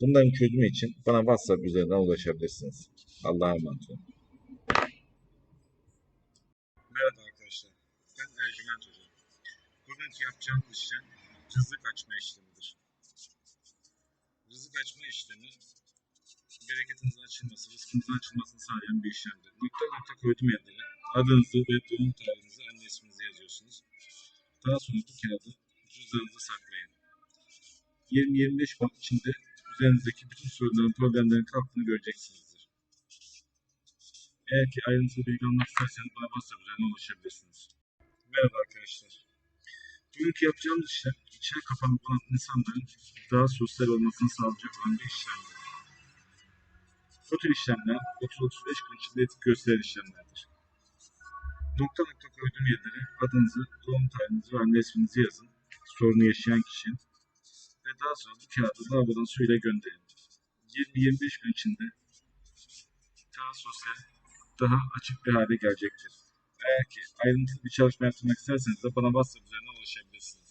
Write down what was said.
Bunların çözümü için bana WhatsApp üzerinden ulaşabilirsiniz. Allah'a emanet olun. Merhaba arkadaşlar. Ben Ercüment Hoca. Bugünkü yapacağımız işlem rızık açma işlemidir. Rızık açma işlemi bereketinizin açılması, rızkınızın açılmasını sağlayan bir işlemdir. Nokta nokta koydum yerlere. Adınızı ve doğum tarihinizi, anne isminizi yazıyorsunuz. Daha sonra bu kağıdı cüzdanınıza saklayın. 20-25 gün içinde üzerinizdeki bütün sorunların, problemlerin kalktığını göreceksinizdir. Eğer ki ayrıntılı bilgi almak isterseniz bana WhatsApp üzerinden ulaşabilirsiniz. Merhaba arkadaşlar. Bugünkü yapacağımız işlem içine kapanık olan insanların daha sosyal olmasını sağlayacak olan bir işlemdir. Tür işlemler 30-35 gün içinde etki gösteren işlemlerdir. Nokta nokta koyduğum yerlere adınızı, doğum tarihinizi ve anne isminizi yazın. Sorunu yaşayan kişinin ve daha sonra bu kağıdı lavabodan suyla gönderin. 20-25 gün içinde daha sosyal, daha açık bir hale gelecektir. Eğer ki ayrıntılı bir çalışma yaptırmak isterseniz de bana WhatsApp üzerinden ulaşabilirsiniz.